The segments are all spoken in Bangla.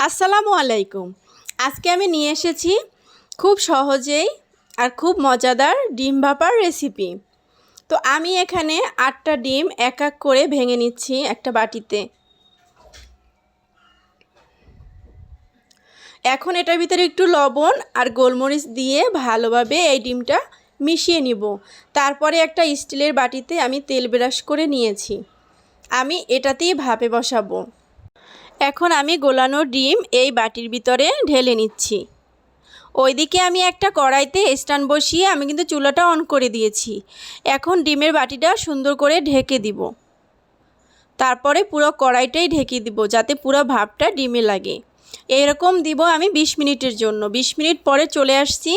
আসসালামু আলাইকুম। আজকে আমি নিয়ে এসেছি খুব সহজেই আর খুব মজাদার ডিম ভাপার রেসিপি। তো আমি এখানে আটটা ডিম এক এক করে ভেঙে নিচ্ছি একটা বাটিতে। এখন এটার ভিতরে একটু লবণ আর গোলমরিচ দিয়ে ভালোভাবে এই ডিমটা মিশিয়ে নিব। তারপরে একটা স্টিলের বাটিতে আমি তেল ব্রাশ করে নিয়েছি। আমি এটাতেই ভাপে বসাবো। এখন আমি গোলানো ডিম এই বাটির ভিতরে ঢেলে নিচ্ছি। ওইদিকে আমি একটা কড়াইতে স্ট্যান্ড বসিয়ে আমি কিন্তু চুলাটা অন করে দিয়েছি। এখন ডিমের বাটিটা সুন্দর করে ঢেকে দিব। তারপরে পুরো কড়াইটাই ঢেকে দিব যাতে পুরো ভাপটা ডিমে লাগে। এরকম দিব আমি ২০ মিনিটের জন্য। ২০ মিনিট পরে চলে আসছি।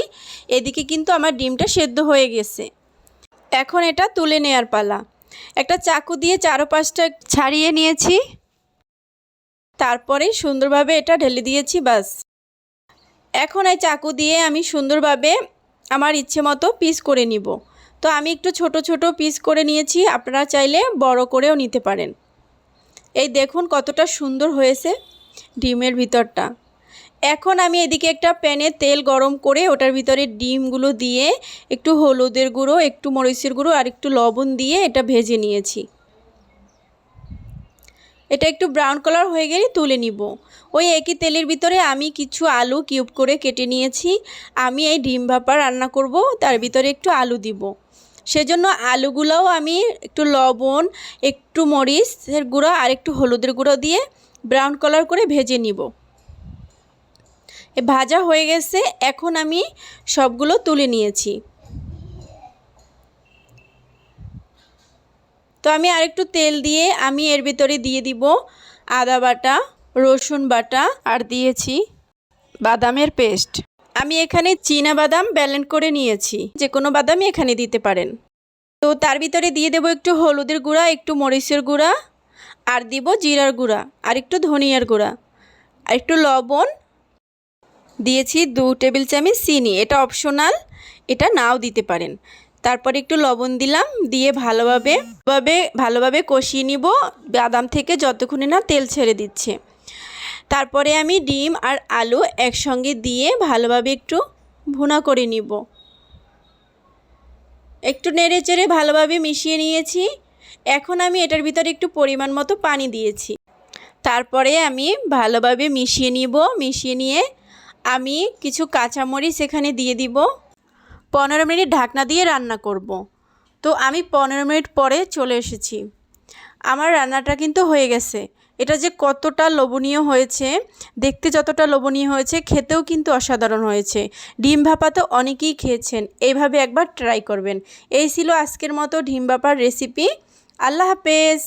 এদিকে কিন্তু আমার ডিমটা সেদ্ধ হয়ে গেছে। এখন এটা তুলে নেয়ার পালা। একটা চাকু দিয়ে চারোপাশটা ছাড়িয়ে নিয়েছি। তারপরে সুন্দরভাবে এটা ঢেলে দিয়েছি, বাস। এখন এই চাকু দিয়ে আমি সুন্দরভাবে আমার ইচ্ছে মতো পিস করে নিব। তো আমি একটু ছোট ছোট পিস করে নিয়েছি, আপনারা চাইলে বড় করেও নিতে পারেন। এই দেখুন কতটা সুন্দর হয়েছে ডিমের ভিতরটা। এখন আমি এদিকে একটা প্যানে তেল গরম করে ওটার ভিতরে ডিমগুলো দিয়ে একটু হলুদের গুঁড়ো, একটু মরিচের গুঁড়ো আর একটু লবণ দিয়ে এটা ভেজে নিয়েছি। এটা একটু ব্রাউন কালার হয়ে গেলে তুলে নিব। ওই একই তেলের ভিতরে আমি কিছু আলু কিউব করে কেটে নিয়েছি। আমি এই ডিম ভাপা রান্না করব, তার ভিতরে একটু আলু দিব। সেজন্য আলুগুলোও আমি একটু লবণ, একটু মরিচের গুঁড়ো আর একটু হলুদের গুঁড়ো দিয়ে ব্রাউন কালার করে ভেজে নিব। ভাজা হয়ে গেছে, এখন আমি সবগুলো তুলে নিয়েছি। তো আমি আরেকটু তেল দিয়ে আমি এর ভিতরে দিয়ে দিব আদা বাটা, রসুন বাটা আর দিয়েছি বাদামের পেস্ট। আমি এখানে চীনা বাদাম ব্যালেন্ড করে নিয়েছি। যে কোনো বাদামই এখানে দিতে পারেন। তো তার ভিতরে দিয়ে দেবো একটু হলুদের গুঁড়া, একটু মরিচের গুঁড়া আর দিব জিরার গুঁড়া আর একটু ধনিয়ার গুঁড়া। আর একটু লবণ। দিয়েছি দু টেবিল চামচ চিনি। এটা অপশনাল। এটা নাও দিতে পারেন। তারপরে একটু লবণ দিলাম, দিয়ে ভালোভাবে ভাবে ভালোভাবে কষিয়ে নিব। বাদাম থেকে যতক্ষণে না তেল ছেড়ে দিচ্ছে। তারপরে আমি ডিম আর আলু একসঙ্গে দিয়ে ভালোভাবে একটু ভুনা করে নিব। একটু নেড়ে চেড়ে ভালোভাবে মিশিয়ে নিয়েছি। এখন আমি এটার ভিতরে একটু পরিমাণ মতো পানি দিয়েছি। তারপরে আমি ভালোভাবে মিশিয়ে নিব। মিশিয়ে নিয়ে আমি কিছু কাঁচামরিচ এখানে দিয়ে দিব। পনেরো মিনিট ঢাকনা দিয়ে রান্না করব। তো আমি পনেরো মিনিট পরে চলে এসেছি। আমার রান্নাটা কিন্তু হয়ে গেছে। এটা যে কতটা লোভনীয় হয়েছে, দেখতে যতটা লোভনীয় হয়েছে, খেতেও কিন্তু অসাধারণ হয়েছে। ডিম ভাপা তো অনেকেই খেয়েছেন, এইভাবে একবার ট্রাই করবেন। এই ছিল আজকের মতো ডিম ভাপার রেসিপি। আল্লাহ হাফেজ!